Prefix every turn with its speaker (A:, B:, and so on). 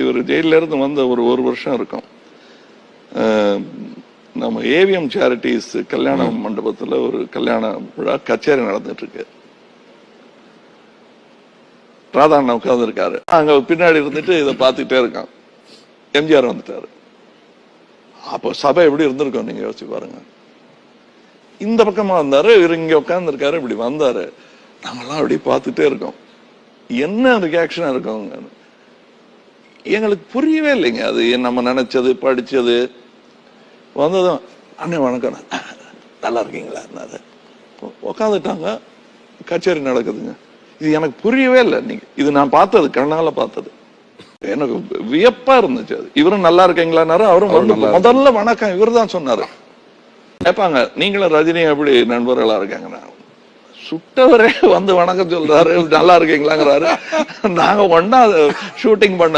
A: இவர் ஜெயில இருந்து வந்த ஒரு ஒரு வருஷம் இருக்கும். நம்ம ஏவிஎம் சேரிட்டிஸ் கல்யாண மண்டபத்துல ஒரு கல்யாண விழா கச்சேரி நடந்துட்டு இருக்கு ராதாண்ணா உட்கார்ந்து இருக்காரு அங்க பின்னாடி இருந்துட்டு இதை பார்த்துட்டே இருக்கான் எம்ஜிஆர் வந்துட்டாரு. அப்போ சபை எப்படி இருந்திருக்கும் நீங்க யோசிச்சு பாருங்க. இந்த பக்கமா வந்தாரு இவர் இங்க உட்கார்ந்து இருக்காரு இப்படி வந்தாரு. நாங்கெல்லாம் அப்படி பார்த்துட்டே இருக்கோம். என்ன ரியாக்ஷனா இருக்கும்? எங்களுக்கு புரியவே இல்லைங்க. அது நம்ம நினைச்சது படிச்சது? வந்ததும் அண்ணே வணக்கம் நல்லா இருக்கீங்களா? என்னது உட்காந்துட்டாங்க கச்சேரி நடக்குதுங்க. இது எனக்கு புரியவே இல்லை. நீங்க இது நான் பார்த்தது கண்ணால பார்த்தது. எனக்கு வியப்பா இருந்துச்சு அது. இவரும் நல்லா இருக்கீங்களான்னாரு அவரும் வந்து முதல்ல வணக்கம் இவர் தான் சொன்னாரு. கேட்பாங்க நீங்களும் ரஜினி எப்படி நண்பர்களா இருக்காங்கன்னா சுட்டவரே வந்து வணக்கம் சொல்றாரு. நல்லா இருக்கீங்களாங்கிறாரு. நாங்க ஒன்னா ஷூட்டிங் பண்ண